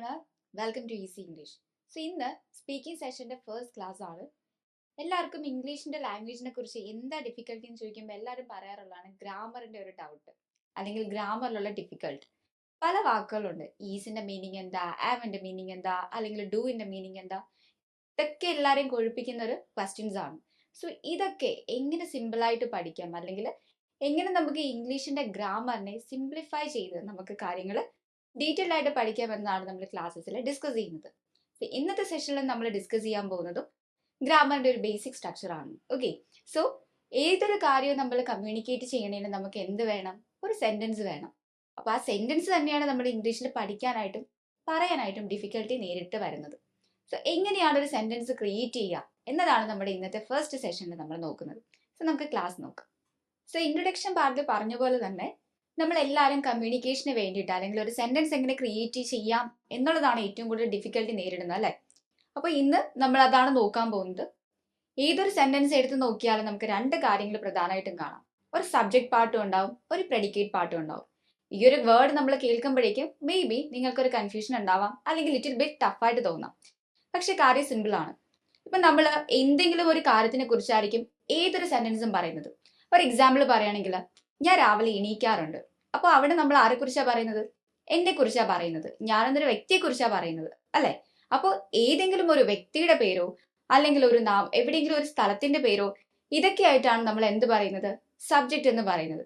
Learner welcome to easy English so ഇന്ന് speaking സെഷന്റെ first class ആണ്. എല്ലാവർക്കും ഇംഗ്ലീഷിന്റെ ലാംഗ്വേജിനെ കുറിച്ച് എന്താ ഡിഫിക്കൽട്ടി എന്ന് ചോദിക്കുമ്പോൾ എല്ലാവരും പറയാറുള്ളതാണ് ഗ്രാമറിന്റെ ഒരു ഡൗട്ട് അല്ലെങ്കിൽ ഗ്രാമറിലുള്ള ഡിഫിക്കൽട്ട് പല വാക്കുകളുണ്ട്. ഈസിന്റെ മീനിങ് എന്താ? ആവന്റെ മീനിങ് എന്താ? അല്ലെങ്കിൽ ഡൂവിന്റെ മീനിങ് എന്താ? ഇതൊക്കെ എല്ലാവരെയും കൊഴുപ്പിക്കുന്ന ഒരു ക്വസ്റ്റ്യൻസ് ആണ്. സോ ഇതൊക്കെ എങ്ങനെ സിമ്പിളായിട്ട് പഠിക്കാം? അല്ലെങ്കിൽ എങ്ങനെ നമുക്ക് ഇംഗ്ലീഷിന്റെ ഗ്രാമറിനെ സിംപ്ലിഫൈ ചെയ്ത് നമുക്ക് കാര്യങ്ങൾ ഡീറ്റെയിൽ ആയിട്ട് പഠിക്കാമെന്നാണ് നമ്മൾ ക്ലാസ്സസിൽ ഡിസ്കസ് ചെയ്യുന്നത്. ഇന്നത്തെ സെഷനിൽ നമ്മൾ ഡിസ്കസ് ചെയ്യാൻ പോകുന്നതും ഗ്രാമറിന്റെ ഒരു ബേസിക് സ്ട്രക്ചർ ആണ്. ഓക്കെ സോ ഏതൊരു കാര്യവും നമ്മൾ കമ്മ്യൂണിക്കേറ്റ് ചെയ്യണേന് നമുക്ക് എന്ത് വേണം? ഒരു സെന്റൻസ് വേണം. അപ്പൊ ആ സെന്റൻസ് തന്നെയാണ് നമ്മൾ ഇംഗ്ലീഷിൽ പഠിക്കാനായിട്ടും പറയാനായിട്ടും ഡിഫിക്കൽട്ടി നേരിട്ട് വരുന്നത്. സോ എങ്ങനെയാണ് ഒരു സെന്റൻസ് ക്രിയേറ്റ് ചെയ്യുക എന്നതാണ് നമ്മുടെ ഇന്നത്തെ ഫസ്റ്റ് സെഷനിൽ നമ്മൾ നോക്കുന്നത്. സോ നമുക്ക് ക്ലാസ് നോക്കാം. സോ ഇൻട്രൊഡക്ഷൻ പാർട്ടിൽ പറഞ്ഞ പോലെ തന്നെ നമ്മൾ എല്ലാവരും കമ്മ്യൂണിക്കേഷന് വേണ്ടിയിട്ട് അല്ലെങ്കിൽ ഒരു സെന്റൻസ് എങ്ങനെ ക്രിയേറ്റ് ചെയ്യാം എന്നുള്ളതാണ് ഏറ്റവും കൂടുതൽ ഡിഫിക്കൽട്ടി നേരിടുന്നത് അല്ലേ? അപ്പോൾ ഇന്ന് നമ്മൾ അതാണ് നോക്കാൻ പോകുന്നത്. ഏതൊരു സെന്റൻസ് എടുത്ത് നോക്കിയാലും നമുക്ക് രണ്ട് കാര്യങ്ങൾ പ്രധാനമായിട്ടും കാണാം. ഒരു സബ്ജക്ട് പാർട്ടും ഉണ്ടാവും ഒരു പ്രെഡിക്കേറ്റ് പാർട്ടും ഉണ്ടാവും. ഈ ഒരു വേർഡ് നമ്മൾ കേൾക്കുമ്പോഴേക്കും മേ ബി നിങ്ങൾക്കൊരു കൺഫ്യൂഷൻ ഉണ്ടാവാം അല്ലെങ്കിൽ ലിറ്റിൽ ബിറ്റ് ടഫായിട്ട് തോന്നാം. പക്ഷെ കാര്യം സിമ്പിൾ ആണ്. ഇപ്പൊ നമ്മൾ എന്തെങ്കിലും ഒരു കാര്യത്തിനെ കുറിച്ചായിരിക്കും ഏതൊരു സെന്റൻസും പറയുന്നത്. ഫോർ എക്സാമ്പിൾ പറയുകയാണെങ്കിൽ ഞാൻ രാവിലെ എണീക്കാറുണ്ട്. അപ്പോൾ അവിടെ നമ്മൾ ആരെ കുറിച്ചാ പറയുന്നത്? എന്നെ കുറിച്ചാ പറയുന്നത്. ഞാനെന്നൊരു കുറിച്ചാ പറയുന്നത്. അല്ലെ? അപ്പോൾ ഏതെങ്കിലും ഒരു വ്യക്തിയുടെ പേരോ അല്ലെങ്കിൽ ഒരു നാം എവിടെയെങ്കിലും ഒരു സ്ഥലത്തിന്റെ പേരോ ഇതൊക്കെ ആയിട്ടാണ് നമ്മൾ എന്ത് പറയുന്നത്? സബ്ജക്റ്റ് എന്ന് പറയുന്നത്.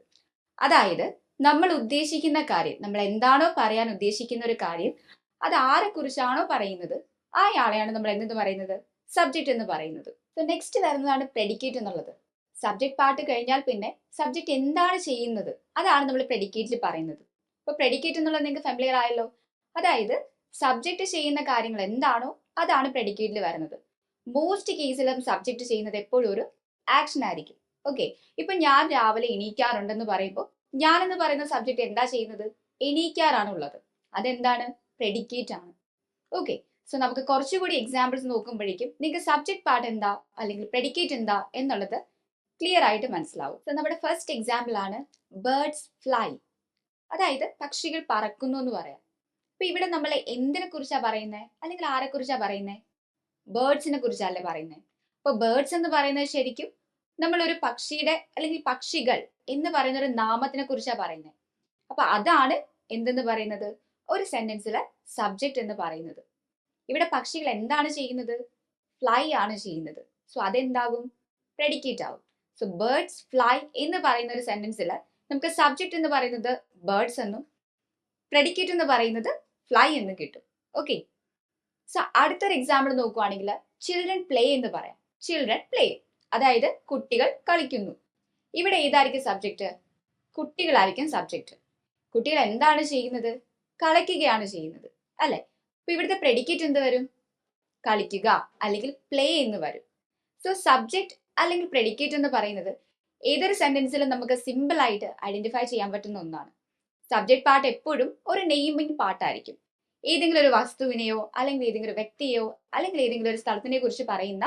അതായത് നമ്മൾ ഉദ്ദേശിക്കുന്ന കാര്യം നമ്മൾ എന്താണോ പറയാൻ ഉദ്ദേശിക്കുന്ന ഒരു കാര്യം അത് ആരെ കുറിച്ചാണോ പറയുന്നത് അയാളെയാണ് നമ്മൾ എന്തെന്ന് പറയുന്നത്? സബ്ജക്റ്റ് എന്ന് പറയുന്നത്. നെക്സ്റ്റ് വരുന്നതാണ് പ്രെഡിക്കേറ്റ് എന്നുള്ളത്. സബ്ജക്ട് പാർട്ട് കഴിഞ്ഞാൽ പിന്നെ സബ്ജക്ട് എന്താണ് ചെയ്യുന്നത്? അതാണ് നമ്മൾ പ്രെഡിക്കേറ്റിൽ പറയുന്നത്. ഇപ്പൊ പ്രെഡിക്കേറ്റ് എന്നുള്ളത് നിങ്ങൾക്ക് ഫെമിലിയർ ആയല്ലോ? അതായത് സബ്ജക്റ്റ് ചെയ്യുന്ന കാര്യങ്ങൾ എന്താണോ അതാണ് പ്രെഡിക്കേറ്റിൽ വരുന്നത്. മോസ്റ്റ് കേസിലും സബ്ജക്റ്റ് ചെയ്യുന്നത് എപ്പോഴും ഒരു ആക്ഷൻ ആയിരിക്കും. ഓക്കെ ഇപ്പൊ ഞാൻ രാവിലെ എണീക്കാറുണ്ടെന്ന് പറയുമ്പോൾ ഞാൻ എന്ന് പറയുന്ന സബ്ജക്റ്റ് എന്താ ചെയ്യുന്നത്? എണീക്കാറാണ് ഉള്ളത്. അതെന്താണ്? പ്രെഡിക്കേറ്റ് ആണ്. ഓക്കെ സോ നമുക്ക് കുറച്ചുകൂടി എക്സാമ്പിൾസ് നോക്കുമ്പോഴേക്കും നിങ്ങൾക്ക് സബ്ജക്ട് പാർട്ട് എന്താ? അല്ലെങ്കിൽ പ്രെഡിക്കേറ്റ് എന്താ? എന്നുള്ളത് ക്ലിയർ ആയിട്ട് മനസ്സിലാവും. നമ്മുടെ ഫസ്റ്റ് എക്സാമ്പിൾ ആണ് ബേർഡ്സ് ഫ്ലൈ അതായത് പക്ഷികൾ പറക്കുന്നു എന്ന് പറയാം. അപ്പൊ ഇവിടെ നമ്മൾ എന്തിനെ കുറിച്ചാ പറയുന്നത് അല്ലെങ്കിൽ ആരെ കുറിച്ചാ പറയുന്നത് ബേർഡ്സിനെ കുറിച്ചല്ലേ പറയുന്നത് അപ്പൊ ബേർഡ്സ് എന്ന് പറയുന്നത് ശരിക്കും നമ്മൾ ഒരു പക്ഷിയുടെ അല്ലെങ്കിൽ പക്ഷികൾ എന്ന് പറയുന്ന ഒരു നാമത്തിനെ കുറിച്ചാ പറയുന്നത് അപ്പൊ അതാണ് എന്തെന്ന് പറയുന്നത്? ഒരു സെന്റൻസിലെ സബ്ജക്റ്റ് എന്ന് പറയുന്നത്. ഇവിടെ പക്ഷികൾ എന്താണ് ചെയ്യുന്നത്? ഫ്ലൈ ആണ് ചെയ്യുന്നത്. സോ അതെന്താകും? പ്രെഡിക്കേറ്റ് ആവും. സോ ബേർഡ്സ് ഫ്ലൈ എന്ന് പറയുന്ന ഒരു സെന്റൻസിൽ നമുക്ക് സബ്ജക്റ്റ് എന്ന് പറയുന്നത് ബേർഡ്സ് എന്നും പ്രെഡിക്കേറ്റ് എന്ന് പറയുന്നത് ഫ്ലൈ എന്നും കിട്ടും. ഓക്കെ സോ അടുത്തൊരു എക്സാമ്പിൾ നോക്കുവാണെങ്കിൽ ചിൽഡ്രൻ പ്ലേ എന്ന് പറയാം. ചിൽഡ്രൻ പ്ലേ അതായത് കുട്ടികൾ കളിക്കുന്നു. ഇവിടെ ഏതായിരിക്കും സബ്ജക്റ്റ് കുട്ടികളായിരിക്കും സബ്ജക്റ്റ് കുട്ടികൾ എന്താണ് ചെയ്യുന്നത്? കളിക്കുകയാണ് ചെയ്യുന്നത്. അല്ലെ? അപ്പൊ ഇവിടുത്തെ പ്രെഡിക്കേറ്റ് എന്ത് വരും? കളിക്കുക. അല്ലെങ്കിൽ പ്ലേ എന്ന് വരും. സോ സബ്ജക്റ്റ് അല്ലെങ്കിൽ പ്രെഡിക്കേറ്റ് എന്ന് പറയുന്നത് ഏതൊരു സെന്റൻസിലും നമുക്ക് സിമ്പിൾ ആയിട്ട് ഐഡന്റിഫൈ ചെയ്യാൻ പറ്റുന്ന ഒന്നാണ്. സബ്ജക്ട് പാർട്ട് എപ്പോഴും ഒരു നെയ്മിങ് പാർട്ടായിരിക്കും ഏതെങ്കിലും ഒരു വസ്തുവിനെയോ അല്ലെങ്കിൽ ഏതെങ്കിലും ഒരു വ്യക്തിയെയോ അല്ലെങ്കിൽ ഏതെങ്കിലും ഒരു സ്ഥലത്തിനെ കുറിച്ച് പറയുന്ന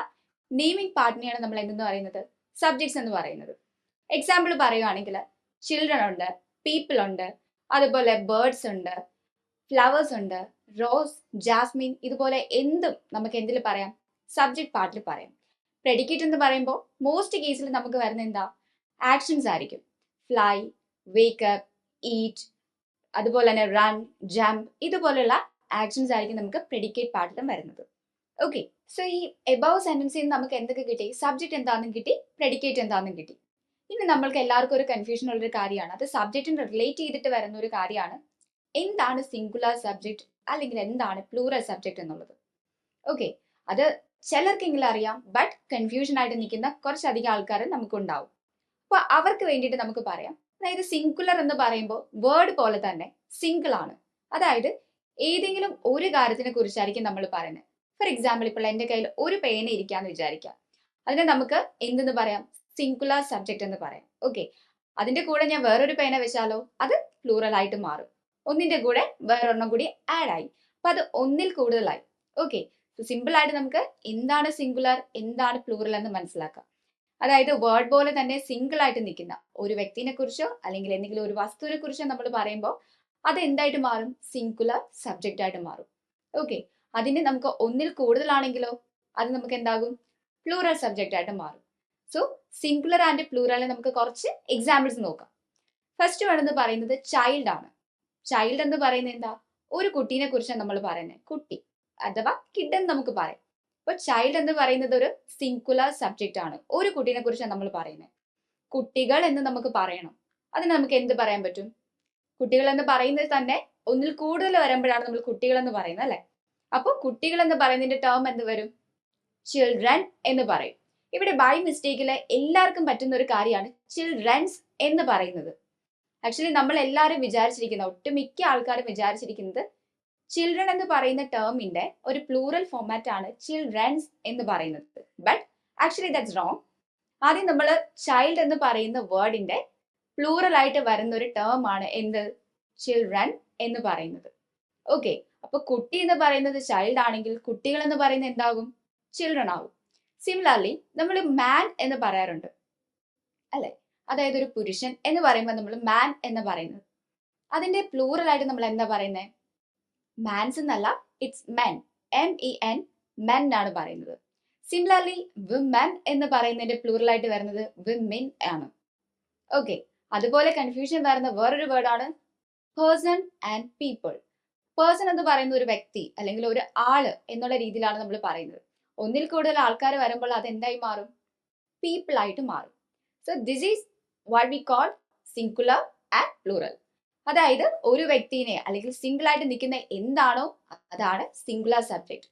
നെയ്മിങ് പാർട്ടിനെയാണ് നമ്മൾ എന്തെന്ന് പറയുന്നത്? സബ്ജക്ട്സ് എന്ന് പറയുന്നത്. എക്സാമ്പിൾ പറയുകയാണെങ്കിൽ ചിൽഡ്രൻ ഉണ്ട് പീപ്പിൾ ഉണ്ട് അതുപോലെ ബേർഡ്സ് ഉണ്ട് ഫ്ലവേഴ്സ് ഉണ്ട് റോസ് ജാസ്മിൻ ഇതുപോലെ എന്തും നമുക്ക് എന്തിൽ പറയാം? സബ്ജക്ട് പാർട്ടിൽ പറയാം. പ്രെഡിക്കേറ്റ് എന്ന് പറയുമ്പോൾ മോസ്റ്റ് കേസിൽ നമുക്ക് വരുന്ന എന്താ? ആക്ഷൻസ് ആയിരിക്കും. ഫ്ലൈ വേക്കപ്പ് ഈറ്റ് അതുപോലെ തന്നെ റൺ ജംപ് ഇതുപോലെയുള്ള ആക്ഷൻസ് ആയിരിക്കും നമുക്ക് പ്രെഡിക്കേറ്റ് പാർട്ടിലും വരുന്നത്. ഓക്കെ സോ ഈ എബവ് സെന്റൻസിൽ നിന്ന് നമുക്ക് എന്തൊക്കെ കിട്ടി? സബ്ജക്ട് എന്താണെന്നും കിട്ടി പ്രെഡിക്കേറ്റ് എന്താണെന്നും കിട്ടി. ഇനി നമ്മൾക്ക് എല്ലാവർക്കും ഒരു കൺഫ്യൂഷൻ ഉള്ളൊരു കാര്യമാണ്. അത് സബ്ജക്റ്റിന് റിലേറ്റ് ചെയ്തിട്ട് വരുന്ന ഒരു കാര്യമാണ്. എന്താണ് സിംഗുലാർ സബ്ജക്ട് അല്ലെങ്കിൽ എന്താണ് പ്ലൂറൽ സബ്ജക്ട് എന്നുള്ളത്. ഓക്കെ അത് ചിലർക്കെങ്കിലും അറിയാം ബട്ട് കൺഫ്യൂഷൻ ആയിട്ട് നിൽക്കുന്ന കുറച്ചധികം ആൾക്കാർ നമുക്കുണ്ടാവും. അപ്പോൾ അവർക്ക് വേണ്ടിയിട്ട് നമുക്ക് പറയാം. അതായത് സിംഗുലർ എന്ന് പറയുമ്പോൾ വേർഡ് പോലെ തന്നെ സിംഗിൾ ആണ്. അതായത് ഏതെങ്കിലും ഒരു കാര്യത്തിനെ കുറിച്ചായിരിക്കും നമ്മൾ പറയുന്നത്. ഫോർ എക്സാമ്പിൾ ഇപ്പോൾ എന്റെ കയ്യിൽ ഒരു പേന ഇരിക്കാന്ന് വിചാരിക്കാം അതിനെ നമുക്ക് എന്തെന്ന് പറയാം? സിംഗുലർ സബ്ജക്റ്റ് എന്ന് പറയാം. ഓക്കെ അതിന്റെ കൂടെ ഞാൻ വേറൊരു പേന വെച്ചാലോ? അത് പ്ലൂറൽ ആയിട്ട് മാറും. ഒന്നിന്റെ കൂടെ വേറൊരെണ്ണം കൂടി ആഡ് ആയി. അപ്പൊ അത് ഒന്നിൽ കൂടുതലായി. ഓക്കെ സിമ്പിൾ ആയിട്ട് നമുക്ക് എന്താണ് സിംഗുലർ എന്താണ് പ്ലൂറൽ എന്ന് മനസ്സിലാക്കാം. അതായത് വേർഡ് പോലെ തന്നെ സിംഗിൾ ആയിട്ട് നിൽക്കുന്ന ഒരു വ്യക്തിനെ കുറിച്ചോ അല്ലെങ്കിൽ എന്തെങ്കിലും ഒരു വസ്തുവിനെ കുറിച്ചോ നമ്മൾ പറയുമ്പോൾ അത് എന്തായിട്ട് മാറും? സിംഗുലർ സബ്ജക്റ്റ് ആയിട്ട് മാറും. ഓക്കെ അതിന് നമുക്ക് ഒന്നിൽ കൂടുതലാണെങ്കിലോ അത് നമുക്ക് എന്താകും? പ്ലൂറൽ സബ്ജക്റ്റ് ആയിട്ട് മാറും. സോ സിംഗുലർ ആൻഡ് പ്ലൂറലിന് നമുക്ക് കുറച്ച് എക്സാമ്പിൾസ് നോക്കാം. ഫസ്റ്റ് വേണമെന്ന് പറയുന്നത് ചൈൽഡ് ആണ്. ചൈൽഡ് എന്ന് പറയുന്നത് എന്താ? ഒരു കുട്ടീനെ കുറിച്ചാണ് നമ്മൾ പറയുന്നത്. കുട്ടി. അഥവാ കിഡ് എന്ന് നമുക്ക് പറയാം. അപ്പൊ ചൈൽഡ് എന്ന് പറയുന്നത് ഒരു സിംഗുലർ സബ്ജക്റ്റ് ആണ്. ഒരു കുട്ടീനെ കുറിച്ചാണ് നമ്മൾ പറയുന്നത്. കുട്ടികൾ എന്ന് നമുക്ക് പറയണം. അതിന് നമുക്ക് എന്ത് പറയാൻ പറ്റും? കുട്ടികൾ എന്ന് പറയുന്നത് തന്നെ ഒന്നിൽ കൂടുതൽ വരുമ്പോഴാണ് നമ്മൾ കുട്ടികൾ എന്ന് പറയുന്നത് അല്ലെ? അപ്പോൾ കുട്ടികൾ എന്ന് പറയുന്നതിന്റെ ടേം എന്ത് വരും? ചിൽഡ്രൻ എന്ന് പറയും. ഇവിടെ ബൈ മിസ്റ്റേക്കിൽ എല്ലാവർക്കും പറ്റുന്ന ഒരു കാര്യമാണ് ചിൽഡ്രൻസ് എന്ന് പറയുന്നത്. ആക്ച്വലി നമ്മൾ എല്ലാവരും വിചാരിച്ചിരിക്കുന്ന ഒട്ടുമിക്ക ആൾക്കാരും വിചാരിച്ചിരിക്കുന്നത് ചിൽഡ്രൻ എന്ന് പറയുന്ന ടേമിന്റെ ഒരു പ്ലൂറൽ ഫോമാറ്റ് ആണ് ചിൽഡ്രൻസ് എന്ന് പറയുന്നത്. ബട്ട് ആക്ച്വലി ദാറ്റ്സ് റോങ് ആദ്യം നമ്മൾ ചൈൽഡ് എന്ന് പറയുന്ന വേർഡിന്റെ പ്ലൂറൽ ആയിട്ട് വരുന്ന ഒരു ടേം ആണ് എന്ത്? ചിൽഡ്രൻ എന്ന് പറയുന്നത്. ഓക്കെ അപ്പൊ കുട്ടി എന്ന് പറയുന്നത് ചൈൽഡ് ആണെങ്കിൽ കുട്ടികൾ എന്ന് പറയുന്നത് എന്താകും? ചിൽഡ്രൻ ആകും. സിമിലർലി നമ്മൾ മാൻ എന്ന് പറയാറുണ്ട്. അല്ലെ? അതായത് ഒരു പുരുഷൻ എന്ന് പറയുമ്പോൾ നമ്മൾ മാൻ എന്ന് പറയുന്നത്. അതിന്റെ പ്ലൂറൽ ആയിട്ട് നമ്മൾ എന്താ പറയുന്നത് മാൻസ് എന്നല്ല it's men M E N men ആണ് പറയുന്നത്. സിമിലർലി വിമൻ എന്ന് പറയുന്നതിന്റെ പ്ലൂറൽ ആയിട്ട് വരുന്നത് വിമിൻ ആണ്. ഓക്കെ അതുപോലെ കൺഫ്യൂഷൻ വരുന്ന വേറൊരു വേർഡാണ് പേഴ്സൺ ആൻഡ് പീപ്പിൾ പേഴ്സൺ എന്ന് പറയുന്ന ഒരു വ്യക്തി അല്ലെങ്കിൽ ഒരു ആൾ എന്നുള്ള രീതിയിലാണ് നമ്മൾ പറയുന്നത്. ഒന്നിൽ കൂടുതൽ ആൾക്കാർ വരുമ്പോൾ അത് എന്തായി മാറും? പീപ്പിൾ ആയിട്ട് മാറും. So this is what we call singular and plural അതായത് ഒരു വ്യക്തിനെ അല്ലെങ്കിൽ സിംഗിൾ ആയിട്ട് നിൽക്കുന്ന എന്താണോ അതാണ് സിംഗുലാർ സബ്ജക്ട്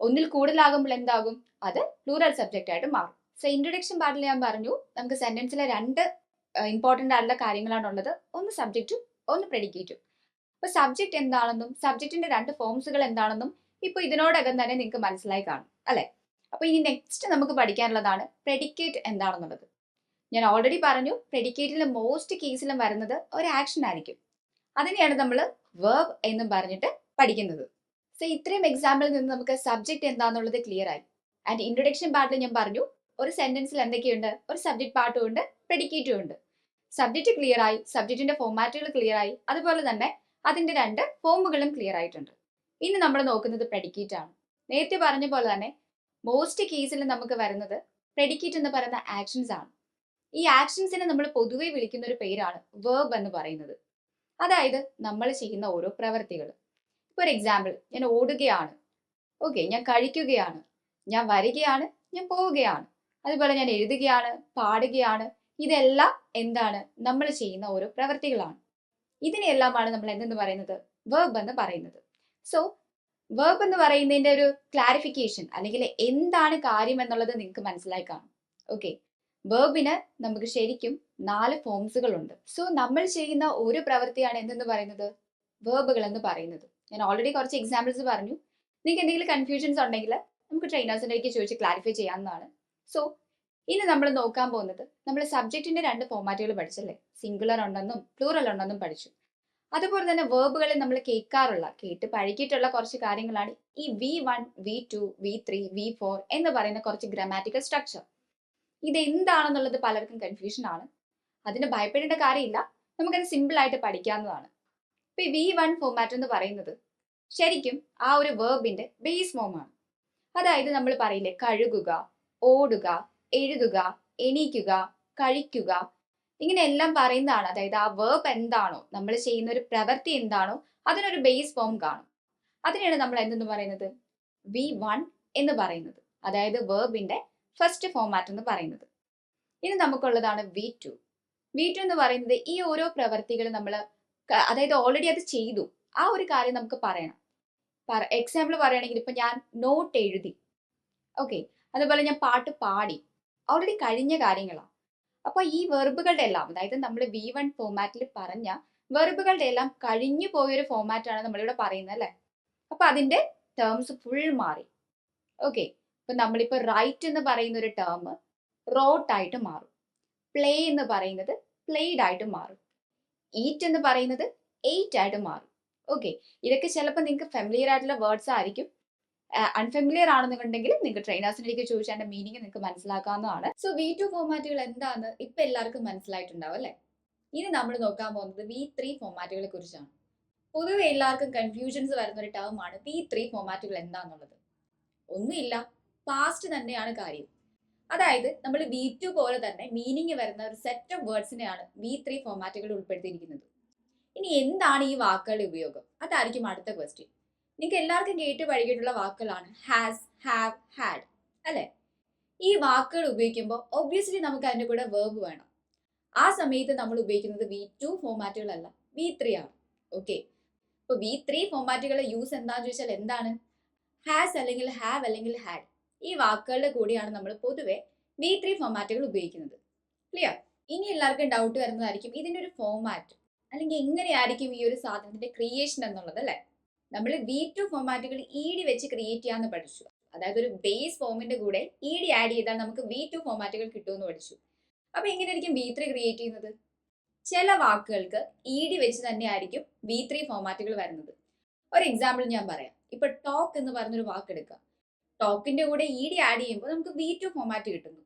ഒന്നിൽ കൂടുതലാകുമ്പോൾ എന്താകും? അത് പ്ലൂറൽ സബ്ജക്റ്റ് ആയിട്ട് മാറും. സോ ഇൻട്രൊഡക്ഷൻ പാർട്ടിൽ ഞാൻ പറഞ്ഞു നമുക്ക് സെന്റൻസിലെ രണ്ട് ഇമ്പോർട്ടന്റ് ആയിട്ടുള്ള കാര്യങ്ങളാണ് ഉള്ളത്. ഒന്ന് സബ്ജക്റ്റും ഒന്ന് പ്രെഡിക്കേറ്റും അപ്പൊ സബ്ജക്ട് എന്താണെന്നും സബ്ജക്റ്റിന്റെ രണ്ട് ഫോംസുകൾ എന്താണെന്നും ഇപ്പൊ ഇതിനോടകം തന്നെ നിങ്ങൾക്ക് മനസ്സിലായി കാണും അല്ലെ? അപ്പൊ ഇനി നെക്സ്റ്റ് നമുക്ക് പഠിക്കാനുള്ളതാണ് പ്രെഡിക്കേറ്റ് എന്താണെന്നുള്ളത്. ഞാൻ ഓൾറെഡി പറഞ്ഞു പ്രെഡിക്കേറ്റിൽ മോസ്റ്റ് കേസിലും വരുന്നത് ഒരു ആക്ഷൻ ആയിരിക്കും. അതിനെയാണ് നമ്മൾ വേർബ് എന്ന് പറഞ്ഞിട്ട് പഠിക്കുന്നത്. സോ ഇത്രയും എക്സാമ്പിളിൽ നിന്ന് നമുക്ക് സബ്ജക്റ്റ് എന്താണെന്നുള്ളത് ക്ലിയർ ആയി. ആൻഡ് ഇൻട്രൊഡക്ഷൻ പാർട്ടിൽ ഞാൻ പറഞ്ഞു ഒരു സെന്റൻസിൽ എന്തൊക്കെയുണ്ട്? ഒരു സബ്ജക്ട് പാർട്ടും ഉണ്ട് പ്രെഡിക്കേറ്റും ഉണ്ട്. സബ്ജക്റ്റ് ക്ലിയർ ആയി സബ്ജക്റ്റിന്റെ ഫോമാറ്റുകൾ ക്ലിയർ ആയി അതുപോലെ തന്നെ അതിന്റെ രണ്ട് ഫോമുകളും ക്ലിയർ ആയിട്ടുണ്ട്. ഇനി നമ്മൾ നോക്കുന്നത് പ്രെഡിക്കേറ്റ് ആണ്. നേരത്തെ പറഞ്ഞ പോലെ തന്നെ മോസ്റ്റ് കേസിൽ നമുക്ക് വരുന്നത് പ്രെഡിക്കേറ്റ് എന്ന് പറയുന്ന ആക്ഷൻസ് ആണ്. ഈ ആക്ഷൻസിനെ നമ്മൾ പൊതുവെ വിളിക്കുന്ന ഒരു പേരാണ് വേർബ് എന്ന് പറയുന്നത്. അതായത് നമ്മൾ ചെയ്യുന്ന ഓരോ പ്രവർത്തികൾ ഒരു എക്സാമ്പിൾ ഞാൻ ഓടുകയാണ്. ഓക്കെ ഞാൻ കഴിക്കുകയാണ്. ഞാൻ വരികയാണ് ഞാൻ പോവുകയാണ്. അതുപോലെ ഞാൻ എഴുതുകയാണ് പാടുകയാണ്. ഇതെല്ലാം എന്താണ്? നമ്മൾ ചെയ്യുന്ന ഓരോ പ്രവർത്തികളാണ്. ഇതിനെല്ലാമാണ് നമ്മൾ എന്തെന്ന് പറയുന്നത്? വേർബ് എന്ന് പറയുന്നത്. സോ വേർബ് എന്ന് പറയുന്നതിന്റെ ഒരു ക്ലാരിഫിക്കേഷൻ അല്ലെങ്കിൽ എന്താണ് കാര്യം എന്നുള്ളത് നിങ്ങൾക്ക് മനസ്സിലായി കാണും. ഓക്കെ വേർബിന് നമുക്ക് ശരിക്കും നാല് ഫോംസുകൾ ഉണ്ട് സോ നമ്മൾ ചെയ്യുന്ന ഒരു പ്രവൃത്തിയാണ് എന്തെന്ന് പറയുന്നത്? വേർബുകൾ എന്ന് പറയുന്നത്. ഞാൻ ഓൾറെഡി കുറച്ച് എക്സാമ്പിൾസ് പറഞ്ഞു. നിങ്ങൾക്ക് എന്തെങ്കിലും കൺഫ്യൂഷൻസ് ഉണ്ടെങ്കിൽ നമുക്ക് ട്രെയിനേഴ്സിന്റെ അടുത്ത് ചോദിച്ച് ക്ലാരിഫൈ ചെയ്യാവുന്നതാണ്. സോ ഇനി നമ്മൾ നോക്കാൻ പോകുന്നത് നമ്മൾ സബ്ജക്റ്റിന്റെ രണ്ട് ഫോമാറ്റുകൾ പഠിച്ചല്ലേ? സിംഗുലർ ഉണ്ടെന്നും പ്ലൂറൽ ഉണ്ടെന്നും പഠിച്ചു. അതുപോലെ തന്നെ വേർബുകളിൽ നമ്മൾ കേൾക്കാറുള്ള കേട്ട് പഴകിയിട്ടുള്ള കുറച്ച് കാര്യങ്ങളാണ് ഈ V one V two V three V four എന്ന് പറയുന്ന കുറച്ച് ഗ്രാമാറ്റിക്കൽ സ്ട്രക്ചർ ഇത് എന്താണെന്നുള്ളത് പലർക്കും കൺഫ്യൂഷൻ ആണ്. അതിന് ഭയപ്പെടേണ്ട കാര്യമില്ല. നമുക്കത് സിമ്പിൾ ആയിട്ട് പഠിക്കാവുന്നതാണ്. ഇപ്പൊ വി വൺ ഫോമാറ്റ് എന്ന് പറയുന്നത് ശരിക്കും ആ ഒരു വേർബിന്റെ ബേസ് ഫോമാണ് അതായത് നമ്മൾ പറയില്ലേ കഴുകുക ഓടുക എഴുതുക എണീക്കുക കഴിക്കുക. ഇങ്ങനെയെല്ലാം പറയുന്നതാണ്. അതായത് ആ വേർബ് എന്താണോ നമ്മൾ ചെയ്യുന്ന ഒരു പ്രവൃത്തി എന്താണോ അതിനൊരു ബേസ് ഫോം കാണും. അതിനാണ് നമ്മൾ എന്തെന്ന് പറയുന്നത്? വി വൺ എന്ന് പറയുന്നത്. അതായത് വേർബിന്റെ ഫസ്റ്റ് ഫോമാറ്റ് എന്ന് പറയുന്നത്. ഇനി നമുക്കുള്ളതാണ് വി ടു വി ടു എന്ന് പറയുന്നത് ഈ ഓരോ പ്രവർത്തികൾ നമ്മൾ അതായത് ഓൾറെഡി അത് ചെയ്തു. ആ ഒരു കാര്യം നമുക്ക് പറയണം. എക്സാമ്പിൾ പറയുകയാണെങ്കിൽ ഇപ്പൊ ഞാൻ നോട്ട് എഴുതി. ഓക്കെ അതുപോലെ ഞാൻ പാട്ട് പാടി. ഓൾറെഡി കഴിഞ്ഞ കാര്യങ്ങളാണ്. അപ്പോൾ ഈ വെർബുകളുടെ എല്ലാം അതായത് നമ്മൾ വി വൺ ഫോമാറ്റിൽ പറഞ്ഞ വെർബുകളുടെ എല്ലാം കഴിഞ്ഞു പോയൊരു ഫോമാറ്റാണ് നമ്മളിവിടെ പറയുന്നത് അല്ലേ? അപ്പൊ അതിന്റെ ടേംസ് ഫുൾ മാറി. ഓക്കെ ഇപ്പൊ നമ്മളിപ്പോ റൈറ്റ് എന്ന് പറയുന്ന ഒരു ടേം റോട്ട് ആയിട്ട് മാറും. പ്ലേ എന്ന് പറയുന്നത് പ്ലേഡ് ആയിട്ട് മാറും. ഈറ്റ് എന്ന് പറയുന്നത് എയ്റ്റ് ആയിട്ട് മാറും. ഓക്കെ ഇതൊക്കെ ചിലപ്പോൾ നിങ്ങൾക്ക് ഫെമിലിയർ ആയിട്ടുള്ള വേർഡ്സ് ആയിരിക്കും. അൺഫെമിലിയർ ആണെന്നുണ്ടെങ്കിൽ നിങ്ങൾക്ക് ട്രെയിനേഴ്സിനേക്ക് ചോദിച്ചാൽ അതിന്റെ മീനിങ് നിങ്ങൾക്ക് മനസ്സിലാക്കാവുന്നതാണ്. സോ വി ടു ഫോമാറ്റുകൾ എന്താന്ന് ഇപ്പൊ എല്ലാവർക്കും മനസ്സിലായിട്ടുണ്ടാവും അല്ലേ? ഇനി നമ്മൾ നോക്കാൻ പോകുന്നത് വി ത്രീ ഫോമാറ്റുകളെ കുറിച്ചാണ്. പൊതുവെ എല്ലാവർക്കും കൺഫ്യൂഷൻസ് വരുന്ന ഒരു ടേമാണ് വി ത്രീ ഫോമാറ്റുകൾ എന്താണെന്നുള്ളത് ഒന്നുമില്ല. പാസ്റ്റ് തന്നെയാണ് കാര്യം. അതായത് നമ്മൾ വി ടു പോലെ തന്നെ മീനിങ് വരുന്ന ഒരു സെറ്റ് ഓഫ് വേർഡ്സിനെയാണ് വി ത്രീ ഫോമാറ്റുകൾ ഉൾപ്പെടുത്തിയിരിക്കുന്നത്. ഇനി എന്താണ് ഈ വാക്കുകളുടെ ഉപയോഗം? അതായിരിക്കും അടുത്ത ക്വസ്റ്റ്യൻ നിങ്ങൾക്ക് എല്ലാവർക്കും കേട്ട് പഴകിയിട്ടുള്ള വാക്കുകളാണ് ഹാസ് ഹാവ് ഹാഡ് അല്ലെ? ഈ വാക്കുകൾ ഉപയോഗിക്കുമ്പോൾ ഒബ്വിയസ്ലി നമുക്ക് അതിന്റെ കൂടെ വേർബ് വേണം. ആ സമയത്ത് നമ്മൾ ഉപയോഗിക്കുന്നത് വി ടു ഫോമാറ്റുകളല്ല വി ത്രീ ആണ്. ഓക്കെ അപ്പോൾ വി ത്രീ ഫോമാറ്റുകളുടെ യൂസ് എന്താന്ന് ചോദിച്ചാൽ എന്താണ്? ഹാസ് അല്ലെങ്കിൽ ഹാവ് അല്ലെങ്കിൽ ഹാഡ് ഈ വാക്കുകളുടെ കൂടിയാണ് നമ്മൾ പൊതുവെ വി ത്രീ ഫോമാറ്റുകൾ ഉപയോഗിക്കുന്നത്. ക്ലിയർ ഇനി എല്ലാവർക്കും ഡൗട്ട് വരുന്നതായിരിക്കും ഇതിന്റെ ഒരു ഫോമാറ്റ് അല്ലെങ്കിൽ എങ്ങനെയായിരിക്കും ഈ ഒരു സാധനത്തിന്റെ ക്രിയേഷൻ എന്നുള്ളത് അല്ലേ? നമ്മൾ വി ടു ഫോമാറ്റുകൾ ഇ ഡി വെച്ച് ക്രിയേറ്റ് ചെയ്യാന്ന് പഠിച്ചു. അതായത് ഒരു ബേസ് ഫോമിന്റെ കൂടെ ഇ ഡി ആഡ് ചെയ്താൽ നമുക്ക് വി ടു ഫോമാറ്റുകൾ കിട്ടുമെന്ന് പഠിച്ചു. അപ്പൊ എങ്ങനെയായിരിക്കും വി ത്രീ ക്രിയേറ്റ് ചെയ്യുന്നത്? ചില വാക്കുകൾക്ക് ഇ ഡി വെച്ച് തന്നെയായിരിക്കും വി ത്രീ ഫോമാറ്റുകൾ വരുന്നത്. ഒരു എക്സാമ്പിൾ ഞാൻ പറയാം. ഇപ്പൊ ടോക്ക് എന്ന് പറഞ്ഞൊരു വാക്ക് എടുക്കുക ടോക്കിന്റെ കൂടെ ഇ ഡി ആഡ് ചെയ്യുമ്പോൾ നമുക്ക് വി ടു ഫോമാറ്റ് കിട്ടുന്നു.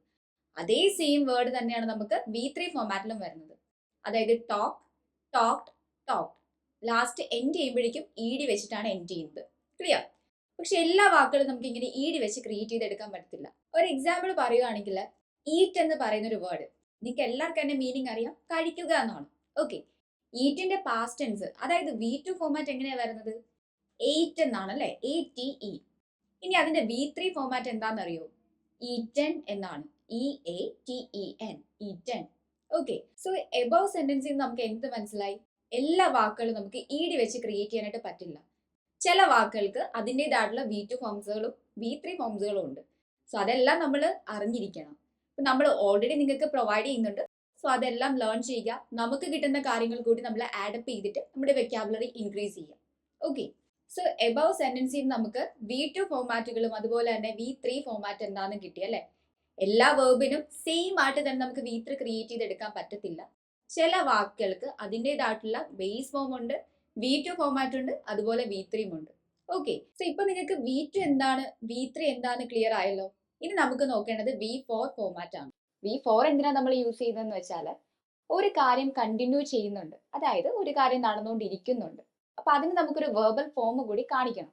അതേ സെയിം വേർഡ് തന്നെയാണ് നമുക്ക് വി ത്രീ ഫോമാറ്റിലും വരുന്നത്. അതായത് talk talked talked last end ചെയ്യുമ്പോഴേക്കും ഇ ഡി വെച്ചിട്ടാണ് എൻഡ് ചെയ്യുന്നത്. ക്ലിയർ പക്ഷെ എല്ലാ വാക്കുകളും നമുക്ക് ഇങ്ങനെ ഇ ഡി വെച്ച് ക്രിയേറ്റ് ചെയ്തെടുക്കാൻ പറ്റത്തില്ല. ഒരു എക്സാമ്പിൾ പറയുകയാണെങ്കിൽ ഈറ്റ് എന്ന് പറയുന്ന ഒരു വേർഡ് നിങ്ങൾക്ക് എല്ലാവർക്കും തന്നെ മീനിങ് അറിയാം. കഴിക്കുക എന്നാണ്. ഓക്കെ ഈറ്റിന്റെ പാസ്റ്റ് ടെൻസ് അതായത് വി ടു ഫോമാറ്റ് എങ്ങനെയാണ് വരുന്നത്? എയ്റ്റ് എന്നാണ് അല്ലേ? എ ടി ഇ ഇനി അതിന്റെ വി ത്രീ ഫോമാറ്റ് എന്താണെന്നറിയോ? ഈറ്റൻ എന്നാണ്. E A T E N eaten okay so above സെന്റൻസിൽ നമുക്ക് എന്ത് മനസ്സിലായി? എല്ലാ വാക്കുകളും നമുക്ക് ഇ ഡി വെച്ച് ക്രിയേറ്റ് ചെയ്യാനായിട്ട് പറ്റില്ല. ചില വാക്കുകൾക്ക് അതിന്റെതായിട്ടുള്ള വി ടു ഫോംസുകളും വി ത്രീ ഫോംസുകളും ഉണ്ട്. സോ അതെല്ലാം നമ്മൾ അറിഞ്ഞിരിക്കണം. ഇപ്പം നമ്മൾ ഓൾറെഡി നിങ്ങൾക്ക് പ്രൊവൈഡ് ചെയ്യുന്നുണ്ട്. സോ അതെല്ലാം ലേൺ ചെയ്യുക. നമുക്ക് കിട്ടുന്ന കാര്യങ്ങൾ കൂടി നമ്മൾ ആഡപ്പ് ചെയ്തിട്ട് നമ്മുടെ വെക്കാബുലറി ഇൻക്രീസ് ചെയ്യുക. ഓക്കെ സോ എബവ് സെന്റൻസിൽ നമുക്ക് വി ടു ഫോമാറ്റുകളും അതുപോലെ തന്നെ വി ത്രീ ഫോമാറ്റ് എന്താണെന്ന് കിട്ടി അല്ലെ? എല്ലാ വേർബിനും സെയിം ആയിട്ട് തന്നെ നമുക്ക് വി ത്രീ ക്രിയേറ്റ് ചെയ്തെടുക്കാൻ പറ്റത്തില്ല. ചില വാക്കുകൾക്ക് അതിന്റെതായിട്ടുള്ള ബേസ് ഫോം ഉണ്ട് വി ടു ഫോമാറ്റ് ഉണ്ട് അതുപോലെ വി ത്രീയും ഉണ്ട്. ഓക്കെ സോ ഇപ്പൊ നിങ്ങൾക്ക് വി ടു എന്താണ് വി ത്രീ എന്താണ് ക്ലിയർ ആയല്ലോ? ഇനി നമുക്ക് നോക്കേണ്ടത് വി ഫോർ ഫോമാറ്റ് ആണ്. വി ഫോർ എന്തിനാണ് നമ്മൾ യൂസ് ചെയ്തതെന്ന് വെച്ചാൽ ഒരു കാര്യം കണ്ടിന്യൂ ചെയ്യുന്നുണ്ട്. അതായത് ഒരു കാര്യം നടന്നുകൊണ്ടിരിക്കുന്നുണ്ട്. അപ്പൊ അതിന് നമുക്കൊരു വെർബൽ ഫോം കൂടി കാണിക്കണം.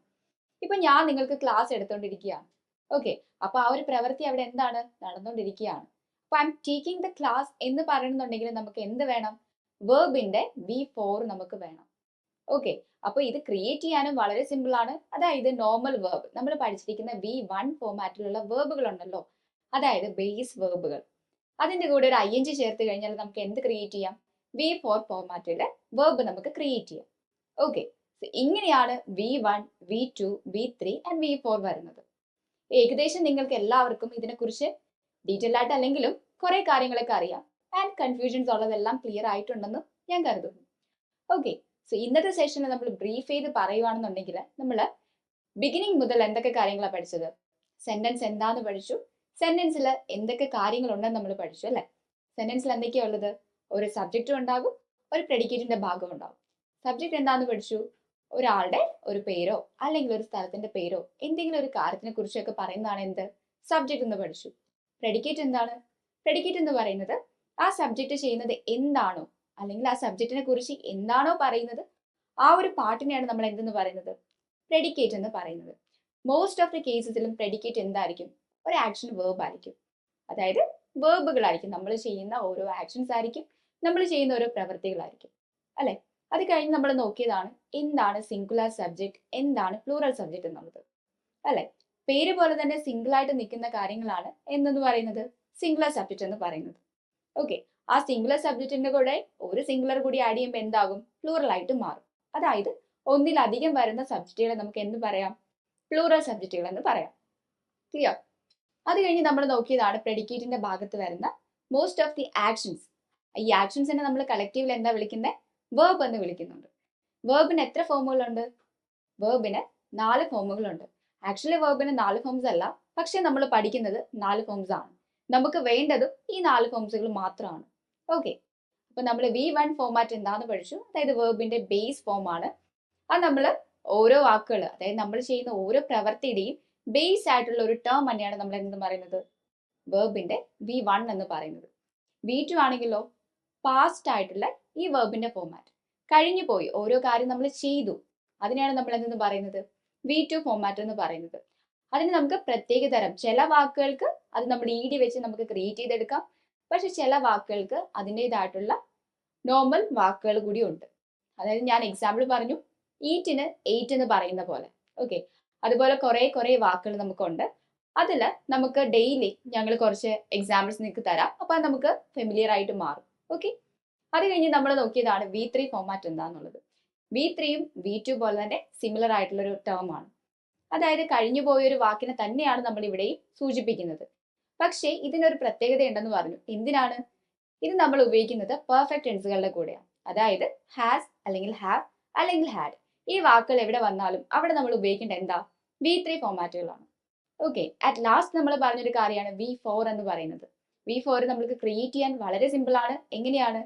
ഇപ്പൊ ഞാൻ നിങ്ങൾക്ക് ക്ലാസ് എടുത്തോണ്ടിരിക്കുകയാണ് ഓക്കെ അപ്പൊ ആ ഒരു പ്രവൃത്തി അവിടെ എന്താണ്? നടന്നുകൊണ്ടിരിക്കുകയാണ് അപ്പൊ I'm teaching the class എന്ന് പറയണമെന്നുണ്ടെങ്കിൽ നമുക്ക് എന്ത് വേണം? വേർബിന്റെ വി ഫോർ നമുക്ക് വേണം. ഓക്കെ അപ്പൊ ഇത് ക്രിയേറ്റ് ചെയ്യാനും വളരെ സിമ്പിൾ ആണ്. അതായത് നോർമൽ വേർബ് നമ്മൾ പഠിച്ചിരിക്കുന്ന വി വൺ ഫോമാറ്റിലുള്ള വേർബുകൾ ഉണ്ടല്ലോ. അതായത് ബേസ് വേർബുകൾ അതിന്റെ കൂടെ ഒരു ഐ എൻ ജി ചേർത്ത് കഴിഞ്ഞാൽ നമുക്ക് എന്ത് ക്രിയേറ്റ് ചെയ്യാം? വി ഫോർ ഫോമാറ്റിലെ വേർബ് നമുക്ക് ക്രിയേറ്റ് ചെയ്യാം. ഓക്കെ ഇങ്ങനെയാണ് V one V two V three and V four വരുന്നത്. ഏകദേശം നിങ്ങൾക്ക് എല്ലാവർക്കും ഇതിനെക്കുറിച്ച് ഡീറ്റെയിൽ ആയിട്ട് അല്ലെങ്കിലും കുറെ കാര്യങ്ങളൊക്കെ അറിയാം. ആൻഡ് കൺഫ്യൂഷൻസ് ഉള്ളതെല്ലാം ക്ലിയർ ആയിട്ടുണ്ടെന്ന് ഞാൻ കരുതുന്നു. ഓക്കെ സോ ഇന്നത്തെ സെഷനിൽ നമ്മൾ ബ്രീഫ് ചെയ്ത് പറയുവാണെന്നുണ്ടെങ്കിൽ നമ്മൾ ബിഗിനിങ് മുതൽ എന്തൊക്കെ കാര്യങ്ങളാണ് പഠിച്ചത്? സെന്റൻസ് എന്താന്ന് പഠിച്ചു? സെന്റൻസിൽ എന്തൊക്കെ കാര്യങ്ങളുണ്ടെന്ന് നമ്മൾ പഠിച്ചു അല്ലെ? സെന്റൻസിൽ എന്തൊക്കെയാ ഉള്ളത്? ഒരു സബ്ജക്റ്റും ഉണ്ടാകും ഒരു പ്രെഡിക്കേറ്റിന്റെ ഭാഗം ഉണ്ടാകും. സബ്ജക്റ്റ് എന്താന്ന് പഠിച്ചു? ഒരാളുടെ ഒരു പേരോ അല്ലെങ്കിൽ ഒരു സ്ഥലത്തിന്റെ പേരോ എന്തെങ്കിലും ഒരു കാര്യത്തിനെ കുറിച്ചൊക്കെ പറയുന്നതാണ് എന്ത്? സബ്ജക്റ്റ് എന്ന് പഠിച്ചു. പ്രെഡിക്കേറ്റ് എന്താണ്? പ്രെഡിക്കേറ്റ് എന്ന് പറയുന്നത് ആ സബ്ജക്റ്റ് ചെയ്യുന്നത് എന്താണോ അല്ലെങ്കിൽ ആ സബ്ജക്റ്റിനെ കുറിച്ച് എന്താണോ പറയുന്നത് ആ ഒരു പാട്ടിനെയാണ് നമ്മൾ എന്തെന്ന് പറയുന്നത്? പ്രെഡിക്കേറ്റ് എന്ന് പറയുന്നത്. മോസ്റ്റ് ഓഫ് ദി കേസസിലും പ്രെഡിക്കേറ്റ് എന്തായിരിക്കും? ഒരു ആക്ഷൻ വേർബ് ആയിരിക്കും. അതായത് വേർബുകളായിരിക്കും നമ്മൾ ചെയ്യുന്ന ഓരോ ആക്ഷൻസ് ആയിരിക്കും. നമ്മൾ ചെയ്യുന്ന ഓരോ പ്രവൃത്തികളായിരിക്കും അല്ലെ? അത് കഴിഞ്ഞ് നമ്മൾ നോക്കിയതാണ് എന്താണ് സിംഗുലർ സബ്ജക്ട് എന്താണ് പ്ലൂറൽ സബ്ജക്ട് എന്നുള്ളത്. അല്ലെ? പേര് പോലെ തന്നെ സിംഗിൾ ആയിട്ട് നിൽക്കുന്ന കാര്യങ്ങളാണ് എന്തെന്ന് പറയുന്നത്. സിംഗുലർ സബ്ജക്ട് എന്ന് പറയുന്നത്. ഓക്കെ ആ സിംഗുലർ സബ്ജക്റ്റിന്റെ കൂടെ ഒരു സിംഗുലർ കൂടി ആഡ് ചെയ്യുമ്പോൾ എന്താകും? പ്ലൂറൽ ആയിട്ട് മാറും. അതായത് ഒന്നിലധികം വരുന്ന സബ്ജക്റ്റുകളെ നമുക്ക് എന്ത് പറയാം? പ്ലൂറൽ സബ്ജക്റ്റുകൾ എന്ന് പറയാം. ക്ലിയർ അത് കഴിഞ്ഞ് നമ്മൾ നോക്കിയതാണ് പ്രെഡിക്കേറ്റിന്റെ ഭാഗത്ത് വരുന്ന മോസ്റ്റ് ഓഫ് ദി ആക്ഷൻസ് ഈ ആക്ഷൻസിനെ നമ്മൾ കളക്റ്റീവിൽ എന്താ വിളിക്കുന്നത് വേർബ് എന്ന് വിളിക്കുന്നുണ്ട്. വേർബിന് എത്ര ഫോമുകളുണ്ട് വേർബിന് നാല് ഫോമുകളുണ്ട് ആക്ച്വലി വേർബിന് നാല് ഫോംസ് അല്ല പക്ഷെ നമ്മൾ പഠിക്കുന്നത് നാല് ഫോംസ് ആണ്. നമുക്ക് വേണ്ടതും ഈ നാല് ഫോംസുകൾ മാത്രമാണ്. ഓക്കെ അപ്പൊ നമ്മൾ വി വൺ ഫോമാറ്റ് എന്താന്ന് പഠിച്ചു. അതായത് വേർബിന്റെ ബേസ് ഫോം ആണ്. അത് നമ്മൾ ഓരോ വാക്കുകൾ അതായത് നമ്മൾ ചെയ്യുന്ന ഓരോ പ്രവൃത്തിയുടെയും ബേസ് ആയിട്ടുള്ള ഒരു ടേം തന്നെയാണ് നമ്മൾ എന്ത് പറയുന്നത്? വേർബിന്റെ വി വൺ എന്ന് പറയുന്നത്. വി ടു ആണെങ്കിലോ? പാസ്റ്റ് ആയിട്ടുള്ള ഈ വേർബിന്റെ ഫോമാറ്റ് കഴിഞ്ഞു പോയി. ഓരോ കാര്യം നമ്മൾ ചെയ്തു. അതിനെയാണ് നമ്മൾ എന്തെന്ന് പറയുന്നത്? വി ടു ഫോമാറ്റ് എന്ന് പറയുന്നത്. അതിന് നമുക്ക് പ്രത്യേക തരം. ചില വാക്കുകൾക്ക് അത് നമ്മൾ ഇ ഡി വെച്ച് നമുക്ക് ക്രിയേറ്റ് ചെയ്തെടുക്കാം. പക്ഷെ ചില വാക്കുകൾക്ക് അതിന്റെതായിട്ടുള്ള നോർമൽ വാക്കുകൾ കൂടി ഉണ്ട്. അതായത് ഞാൻ എക്സാമ്പിൾ പറഞ്ഞു. ഈറ്റിന് എയ്റ്റ് എന്ന് പറയുന്ന പോലെ. ഓക്കെ അതുപോലെ കുറേ കുറേ വാക്കുകൾ നമുക്കുണ്ട്. അതിൽ നമുക്ക് ഡെയിലി ഞങ്ങൾ കുറച്ച് എക്സാമ്പിൾസ് നിങ്ങൾക്ക് തരാം. അപ്പോൾ നമുക്ക് ഫെമിലിയർ ആയിട്ട് മാറും. ഓക്കെ അത് കഴിഞ്ഞ് നമ്മൾ നോക്കിയതാണ് വി ത്രീ ഫോമാറ്റ് എന്താന്നുള്ളത്. വി ത്രീയും വി ടു പോലെ തന്നെ സിമിലർ ആയിട്ടുള്ള ഒരു ടേം ആണ്. അതായത് കഴിഞ്ഞു പോയ ഒരു വാക്കിനെ തന്നെയാണ് നമ്മൾ ഇവിടെയും സൂചിപ്പിക്കുന്നത്. പക്ഷേ ഇതിനൊരു പ്രത്യേകത ഉണ്ടെന്ന് പറഞ്ഞു. എന്തിനാണ്? ഇത് നമ്മൾ ഉപയോഗിക്കുന്നത് പെർഫെക്റ്റ് ടെൻസുകളുടെ കൂടെയാണ്. അതായത് ഹാസ് അല്ലെങ്കിൽ ഹാവ് അല്ലെങ്കിൽ ഹാഡ് ഈ വാക്കുകൾ എവിടെ വന്നാലും അവിടെ നമ്മൾ ഉപയോഗിക്കേണ്ട എന്താ? വി ത്രീ ഫോമാറ്റുകളാണ് ഓക്കെ അറ്റ് ലാസ്റ്റ് നമ്മൾ പറഞ്ഞൊരു കാര്യമാണ് വി ഫോർ എന്ന് പറയുന്നത്. വി ഫോർ നമ്മൾക്ക് ക്രിയേറ്റ് ചെയ്യാൻ വളരെ സിമ്പിൾ ആണ്. എങ്ങനെയാണ്?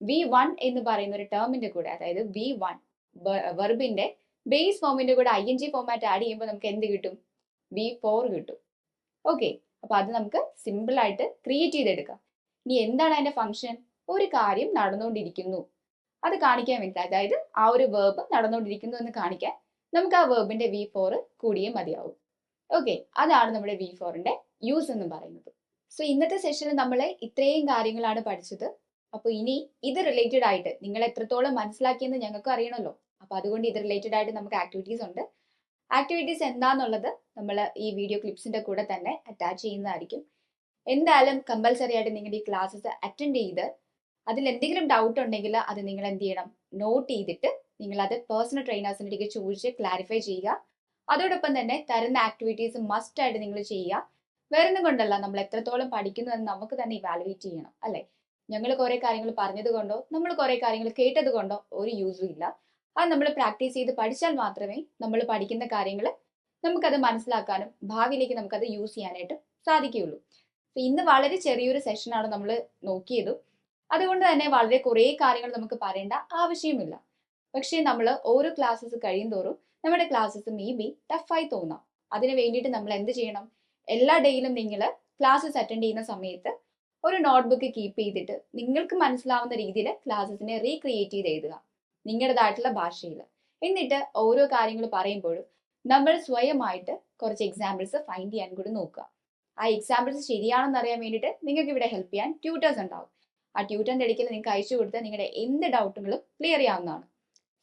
വി വൺ എന്ന് പറയുന്ന ഒരു ടേമിന്റെ കൂടെ അതായത് വി വൺ വെർബിന്റെ ബേസ് ഫോമിന്റെ കൂടെ I N G format add ചെയ്യുമ്പോൾ നമുക്ക് എന്ത് കിട്ടും? വി ഫോർ കിട്ടും. ഓക്കെ അപ്പൊ അത് നമുക്ക് സിമ്പിൾ ആയിട്ട് ക്രിയേറ്റ് ചെയ്തെടുക്കാം. ഇനി എന്താണ് അതിന്റെ ഫംഗ്ഷൻ ഒരു കാര്യം നടന്നുകൊണ്ടിരിക്കുന്നു. അത് കാണിക്കാൻ വേണ്ടി അതായത് ആ ഒരു വേർബ് നടന്നുകൊണ്ടിരിക്കുന്നു എന്ന് കാണിക്കാൻ നമുക്ക് ആ വേർബിന്റെ വി ഫോർ കൂടിയേ മതിയാവും. ഓക്കെ അതാണ് നമ്മുടെ വി ഫോറിന്റെ യൂസ് എന്ന് പറയുന്നത്. സോ ഇന്നത്തെ സെഷനിൽ നമ്മൾ ഇത്രയും കാര്യങ്ങളാണ് പഠിച്ചത്. അപ്പോൾ ഇനി ഇത് റിലേറ്റഡ് ആയിട്ട് നിങ്ങൾ എത്രത്തോളം മനസ്സിലാക്കിയെന്ന് ഞങ്ങൾക്ക് അറിയണമല്ലോ. അപ്പൊ അതുകൊണ്ട് ഇത് റിലേറ്റഡ് ആയിട്ട് നമുക്ക് ആക്ടിവിറ്റീസ് ഉണ്ട്. ആക്ടിവിറ്റീസ് എന്താന്നുള്ളത് നമ്മൾ ഈ വീഡിയോ ക്ലിപ്സിന്റെ കൂടെ തന്നെ അറ്റാച്ച് ചെയ്യുന്നതായിരിക്കും. എന്തായാലും കമ്പൽസറി ആയിട്ട് നിങ്ങൾ ഈ ക്ലാസ്സസ് അറ്റൻഡ് ചെയ്ത് അതിൽ എന്തെങ്കിലും ഡൗട്ട് ഉണ്ടെങ്കിൽ അത് നിങ്ങൾ എന്ത് ചെയ്യണം? നോട്ട് ചെയ്തിട്ട് നിങ്ങൾ അത് പേഴ്സണൽ ട്രെയിനേഴ്സിന്റെ അടുത്ത് ചോദിച്ച് ക്ലാരിഫൈ ചെയ്യുക. അതോടൊപ്പം തന്നെ തരുന്ന ആക്ടിവിറ്റീസ് മസ്റ്റ് ആയിട്ട് നിങ്ങൾ ചെയ്യുക. വേറെ ഒന്നും കൊണ്ടല്ല നമ്മൾ എത്രത്തോളം പഠിക്കുന്നു എന്ന് നമുക്ക് തന്നെ ഇവാലുവേറ്റ് ചെയ്യണം അല്ലെ? ഞങ്ങൾ കുറെ കാര്യങ്ങൾ പറഞ്ഞത് കൊണ്ടോ നമ്മൾ കുറെ കാര്യങ്ങൾ കേട്ടത് കൊണ്ടോ ഒരു യൂസും ഇല്ല. അത് നമ്മൾ പ്രാക്ടീസ് ചെയ്ത് പഠിച്ചാൽ മാത്രമേ നമ്മൾ പഠിക്കുന്ന കാര്യങ്ങൾ നമുക്കത് മനസ്സിലാക്കാനും ഭാവിയിലേക്ക് നമുക്കത് യൂസ് ചെയ്യാനായിട്ട് സാധിക്കുകയുള്ളൂ. ഇന്ന് വളരെ ചെറിയൊരു സെഷനാണ് നമ്മൾ നോക്കിയത്. അതുകൊണ്ട് തന്നെ വളരെ കുറേ കാര്യങ്ങൾ നമുക്ക് പറയേണ്ട ആവശ്യമില്ല. പക്ഷേ നമ്മൾ ഓരോ ക്ലാസ്സസ് കഴിയും തോറും നമ്മുടെ ക്ലാസ്സസ് മേ ബി ടഫായി തോന്നാം. അതിന് വേണ്ടിയിട്ട് നമ്മൾ എന്ത് ചെയ്യണം? എല്ലാ ഡേയിലും നിങ്ങൾ ക്ലാസ്സസ് അറ്റൻഡ് ചെയ്യുന്ന സമയത്ത് ഒരു നോട്ട്ബുക്ക് കീപ്പ് ചെയ്തിട്ട് നിങ്ങൾക്ക് മനസ്സിലാവുന്ന രീതിയിൽ ക്ലാസ്സസിനെ റീക്രിയേറ്റ് ചെയ്ത് എഴുതുക. നിങ്ങളുടേതായിട്ടുള്ള ഭാഷയിൽ എന്നിട്ട് ഓരോ കാര്യങ്ങൾ പറയുമ്പോഴും നമ്മൾ സ്വയമായിട്ട് കുറച്ച് എക്സാമ്പിൾസ് ഫൈൻഡ് ചെയ്യാൻ കൂടി നോക്കുക. ആ എക്സാമ്പിൾസ് ശരിയാണെന്ന് അറിയാൻ വേണ്ടിയിട്ട് നിങ്ങൾക്ക് ഇവിടെ ഹെൽപ്പ് ചെയ്യാൻ ട്യൂട്ടേഴ്സ് ഉണ്ടാവും. ആ ട്യൂട്ടറിന്റെ ഇടയ്ക്ക് നിങ്ങൾക്ക് അയച്ചു കൊടുത്താൽ നിങ്ങളുടെ എന്ത് ഡൗട്ടുകളും ക്ലിയർ ചെയ്യാവുന്നതാണ്.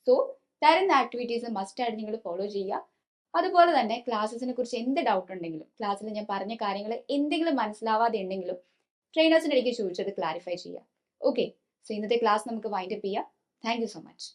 സോ തരുന്ന ആക്ടിവിറ്റീസ് മസ്റ്റ് ആയിട്ട് നിങ്ങൾ ഫോളോ ചെയ്യുക. അതുപോലെ തന്നെ ക്ലാസ്സസിനെ കുറിച്ച് എന്ത് ഡൗട്ട് ഉണ്ടെങ്കിലും ക്ലാസ്സിൽ ഞാൻ പറഞ്ഞ കാര്യങ്ങൾ എന്തെങ്കിലും മനസ്സിലാവാതെ ഉണ്ടെങ്കിലും ട്രെയിനേഴ്സിന്റെ ഇടയ്ക്ക് ചോദിച്ചത് ക്ലാരിഫൈ ചെയ്യുക ഓക്കെ സോ ഇന്നത്തെ ക്ലാസ് നമുക്ക് വൈൻഡപ്പ് ചെയ്യാം. Thank so much